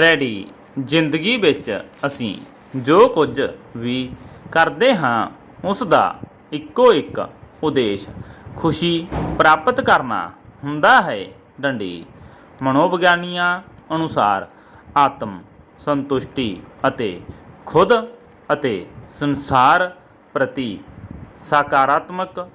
Ready. ਜ਼ਿੰਦਗੀ ਵਿੱਚ ਅਸੀਂ ਜੋ ਕੁਝ ਵੀ ਕਰਦੇ ਹਾਂ ਉਸ ਦਾ ਇੱਕੋ ਇੱਕ ਉਦੇਸ਼ ਖੁਸ਼ੀ ਪ੍ਰਾਪਤ ਕਰਨਾ ਹੁੰਦਾ ਹੈ। ਡੰਡੀ। ਮਨੋਵਿਗਿਆਨੀਆਂ ਅਨੁਸਾਰ ਆਤਮ ਸੰਤੁਸ਼ਟੀ ਅਤੇ ਖੁਦ ਅਤੇ ਸੰਸਾਰ ਪ੍ਰਤੀ ਸਕਾਰਾਤਮਕ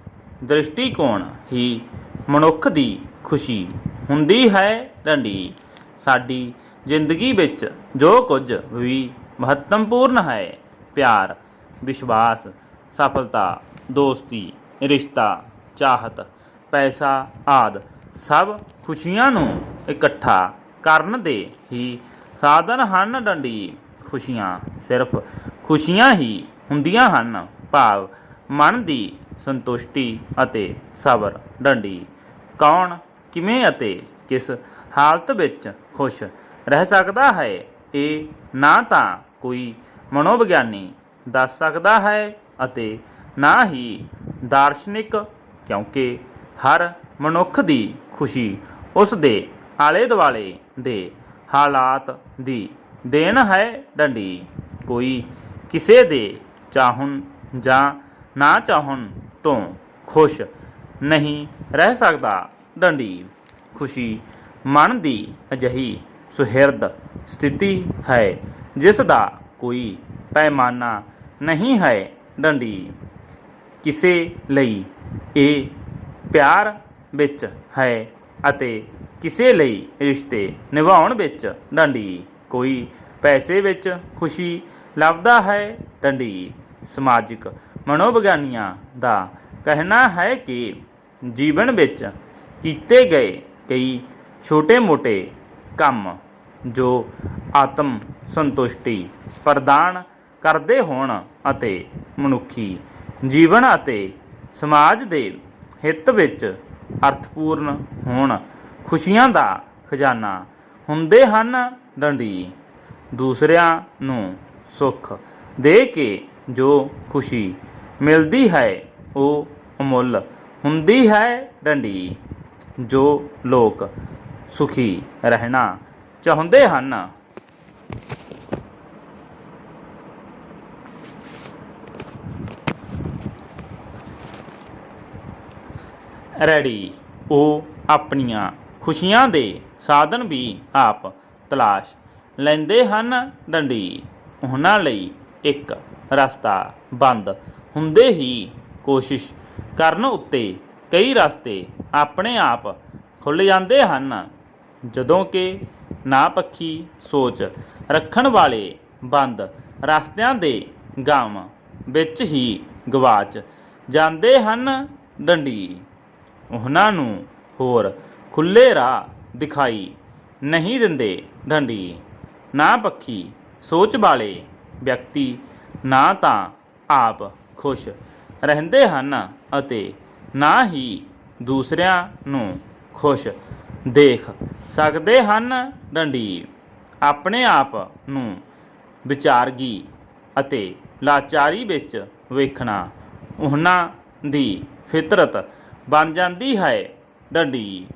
ਦ੍ਰਿਸ਼ਟੀਕੋਣ ਹੀ ਮਨੁੱਖ ਦੀ ਖੁਸ਼ੀ ਹੁੰਦੀ ਹੈ। ਡੰਡੀ। ਸਾਡੀ ਜ਼ਿੰਦਗੀ ਵਿੱਚ ਜੋ ਕੁਝ ਵੀ ਮਹੱਤਵਪੂਰਨ ਹੈ, ਪਿਆਰ, ਵਿਸ਼ਵਾਸ, ਸਫਲਤਾ, ਦੋਸਤੀ, ਰਿਸ਼ਤਾ, ਚਾਹਤ, ਪੈਸਾ ਆਦ ਸਭ ਖੁਸ਼ੀਆਂ ਨੂੰ ਇਕੱਠਾ ਕਰਨ ਦੇ ਹੀ ਸਾਧਨ ਹਨ ਡੰਡੀ। ਖੁਸ਼ੀਆਂ ਸਿਰਫ ਖੁਸ਼ੀਆਂ ਹੀ ਹੁੰਦੀਆਂ ਹਨ, ਭਾਵ ਮਨ ਦੀ ਸੰਤੁਸ਼ਟੀ ਅਤੇ ਸਬਰ। ਡੰਡੀ, ਕੌਣ, ਕਿਵੇਂ ਅਤੇ ਕਿਸ ਹਾਲਤ ਵਿੱਚ ਖੁਸ਼ ਰਹਿ ਸਕਦਾ ਹੈ? ਇਹ ਨਾ ਤਾਂ ਕੋਈ ਮਨੋਵਿਗਿਆਨੀ ਦੱਸ ਸਕਦਾ ਹੈ ਅਤੇ ਨਾ ਹੀ ਦਾਰਸ਼ਨਿਕ, ਕਿਉਂਕਿ ਹਰ ਮਨੁੱਖ ਦੀ ਖੁਸ਼ੀ ਉਸ ਦੇ ਆਲੇ ਦੁਆਲੇ ਦੇ ਹਾਲਾਤ ਦੀ ਦੇਣ ਹੈ। ਡੰਡੀ, ਕੋਈ ਕਿਸੇ ਦੇ ਚਾਹਣ ਜਾਂ ਨਾ ਚਾਹਣ ਤੋਂ ਖੁਸ਼ ਨਹੀਂ ਰਹਿ ਸਕਦਾ। ਡੰਡੀ ਖੁਸ਼ੀ ਮਨ ਦੀ ਅਜਿਹੀ ਸੁਹਿਰਦ ਸਥਿਤੀ ਹੈ, ਜਿਸ ਦਾ ਕੋਈ ਪੈਮਾਨਾ ਨਹੀਂ ਹੈ ਡੰਡੀ। ਕਿਸੇ ਲਈ ਇਹ ਪਿਆਰ ਵਿੱਚ ਹੈ ਅਤੇ ਕਿਸੇ ਲਈ ਰਿਸ਼ਤੇ ਨਿਭਾਉਣ ਵਿੱਚ ਡੰਡੀ। ਕੋਈ ਪੈਸੇ ਵਿੱਚ ਖੁਸ਼ੀ ਲੱਭਦਾ ਹੈ ਡੰਡੀ। ਸਮਾਜਿਕ ਮਨੋਵਿਗਿਆਨੀਆਂ ਦਾ ਕਹਿਣਾ ਹੈ ਕਿ ਜੀਵਨ ਵਿੱਚ ਕੀਤੇ ਗਏ ਕਈ ਛੋਟੇ-ਮੋਟੇ ਕੰਮ ਜੋ ਆਤਮ ਸੰਤੁਸ਼ਟੀ ਪ੍ਰਦਾਨ ਕਰਦੇ ਹੋਣ ਅਤੇ ਮਨੁੱਖੀ ਜੀਵਨ ਅਤੇ ਸਮਾਜ ਦੇ ਹਿੱਤ ਵਿੱਚ ਅਰਥਪੂਰਨ ਹੋਣ ਖੁਸ਼ੀਆਂ ਦਾ ਖਜ਼ਾਨਾ ਹੁੰਦੇ ਹਨ ਡੰਡੀ। ਦੂਸਰਿਆਂ ਨੂੰ ਸੁੱਖ ਦੇ ਕੇ ਜੋ ਖੁਸ਼ੀ ਮਿਲਦੀ ਹੈ, ਉਹ ਅਮੁੱਲ ਹੁੰਦੀ ਹੈ ਡੰਡੀ। ਜੋ ਲੋਕ ਸੁਖੀ ਰਹਿਣਾ ਚਾਹੁੰਦੇ ਹਨ। ਰੈਡੀ, ਉਹ ਆਪਣੀਆਂ ਖੁਸ਼ੀਆਂ ਦੇ ਸਾਧਨ ਵੀ ਆਪ ਤਲਾਸ਼ ਲੈਂਦੇ ਹਨ। ਡੰਡੀ, ਉਹਨਾਂ ਲਈ ਇੱਕ ਰਸਤਾ ਬੰਦ ਹੁੰਦੇ ਹੀ ਕੋਸ਼ਿਸ਼ ਕਰਨ ਉੱਤੇ ਕਈ ਰਸਤੇ ਆਪਣੇ ਆਪ ਖੁੱਲ ਜਾਂਦੇ ਹਨ। ਜਦੋਂ ਕਿ ਨਾਪੱਖੀ ਸੋਚ ਰੱਖਣ ਵਾਲੇ ਬੰਦ ਰਸਤਿਆਂ ਦੇ ਗਮ ਵਿੱਚ ਹੀ ਗਵਾਚ ਜਾਂਦੇ ਹਨ ਡੰਡੀ। ਉਹਨਾਂ ਨੂੰ ਹੋਰ ਖੁੱਲੇ ਰਾਹ ਦਿਖਾਈ ਨਹੀਂ ਦਿੰਦੇ ਡੰਡੀ। ਨਾ ਪੱਖੀ ਸੋਚ ਵਾਲੇ ਵਿਅਕਤੀ ਨਾ ਤਾਂ ਆਪ ਖੁਸ਼ ਰਹਿੰਦੇ ਹਨ ਅਤੇ ਨਾ ਹੀ ਦੂਸਰਿਆਂ ਨੂੰ ਖੁਸ਼ ਦੇਖ ਸਕਦੇ ਹਨ ਡੰਡੀ। ਆਪਣੇ ਆਪ ਨੂੰ ਵਿਚਾਰਗੀ ਅਤੇ ਲਾਚਾਰੀ ਵਿੱਚ ਵੇਖਣਾ ਉਹਨਾਂ ਦੀ ਫਿਤਰਤ ਬਣ ਜਾਂਦੀ ਹੈ ਡੰਡੀ।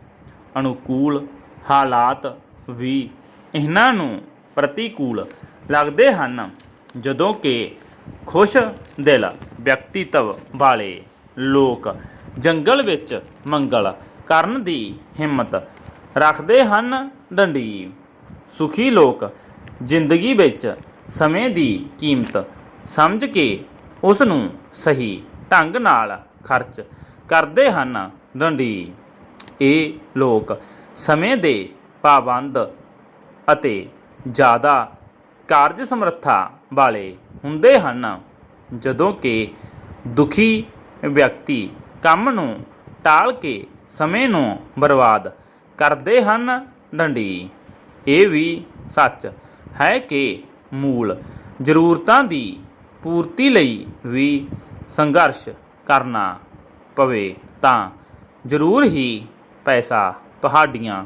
ਅਨੁਕੂਲ ਹਾਲਾਤ ਵੀ ਇਹਨਾਂ ਨੂੰ ਪ੍ਰਤੀਕੂਲ ਲੱਗਦੇ ਹਨ। ਜਦੋਂ ਕਿ ਖੁਸ਼ ਦਿਲ ਵਿਅਕਤੀਤਵ ਵਾਲੇ ਲੋਕ ਜੰਗਲ ਵਿੱਚ ਮੰਗਲ ਕਰਨ ਦੀ ਹਿੰਮਤ ਰੱਖਦੇ ਹਨ ਡੰਡੀ। ਸੁਖੀ ਲੋਕ ਜ਼ਿੰਦਗੀ ਵਿੱਚ ਸਮੇਂ ਦੀ ਕੀਮਤ ਸਮਝ ਕੇ ਉਸ ਨੂੰ ਸਹੀ ਢੰਗ ਨਾਲ ਖਰਚ ਕਰਦੇ ਹਨ ਡੰਡੀ। ਇਹ ਲੋਕ ਸਮੇਂ ਦੇ ਪਾਬੰਦ ਅਤੇ ਜ਼ਿਆਦਾ ਕਾਰਜ ਸਮਰੱਥਾ ਵਾਲੇ ਹੁੰਦੇ ਹਨ। ਜਦੋਂ ਕਿ ਦੁਖੀ ਵਿਅਕਤੀ ਕੰਮ ਨੂੰ ਟਾਲ ਕੇ ਸਮੇਂ ਨੂੰ ਬਰਬਾਦ ਕਰਦੇ ਹਨ ਡੰਡੀ। ਇਹ ਵੀ ਸੱਚ ਹੈ ਕਿ ਮੂਲ ਜ਼ਰੂਰਤਾਂ ਦੀ ਪੂਰਤੀ ਲਈ ਵੀ ਸੰਘਰਸ਼ ਕਰਨਾ ਪਵੇ ਤਾਂ ਜ਼ਰੂਰ ਹੀ ਪੈਸਾ ਤੁਹਾਡੀਆਂ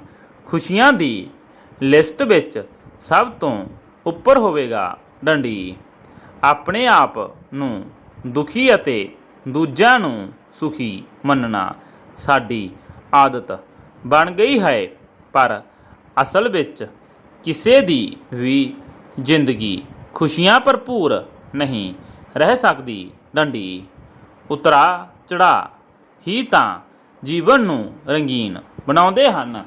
ਖੁਸ਼ੀਆਂ ਦੀ ਲਿਸਟ ਵਿੱਚ ਸਭ ਤੋਂ ਉੱਪਰ ਹੋਵੇਗਾ ਡੰਡੀ। ਆਪਣੇ ਆਪ ਨੂੰ ਦੁਖੀ ਅਤੇ ਦੂਜਿਆਂ ਨੂੰ ਸੁਖੀ ਮੰਨਣਾ ਸਾਡੀ ਆਦਤ ਬਣ ਗਈ ਹੈ। ਪਰ ਅਸਲ ਵਿੱਚ ਕਿਸੇ ਦੀ ਵੀ ਜ਼ਿੰਦਗੀ ਖੁਸ਼ੀਆਂ ਭਰਪੂਰ ਨਹੀਂ ਰਹਿ ਸਕਦੀ। ਡੰਡੀ ਉਤਰਾ ਚੜਾ ਹੀ ਤਾਂ ਜੀਵਨ ਨੂੰ ਰੰਗੀਨ ਬਣਾਉਂਦੇ ਹਨ।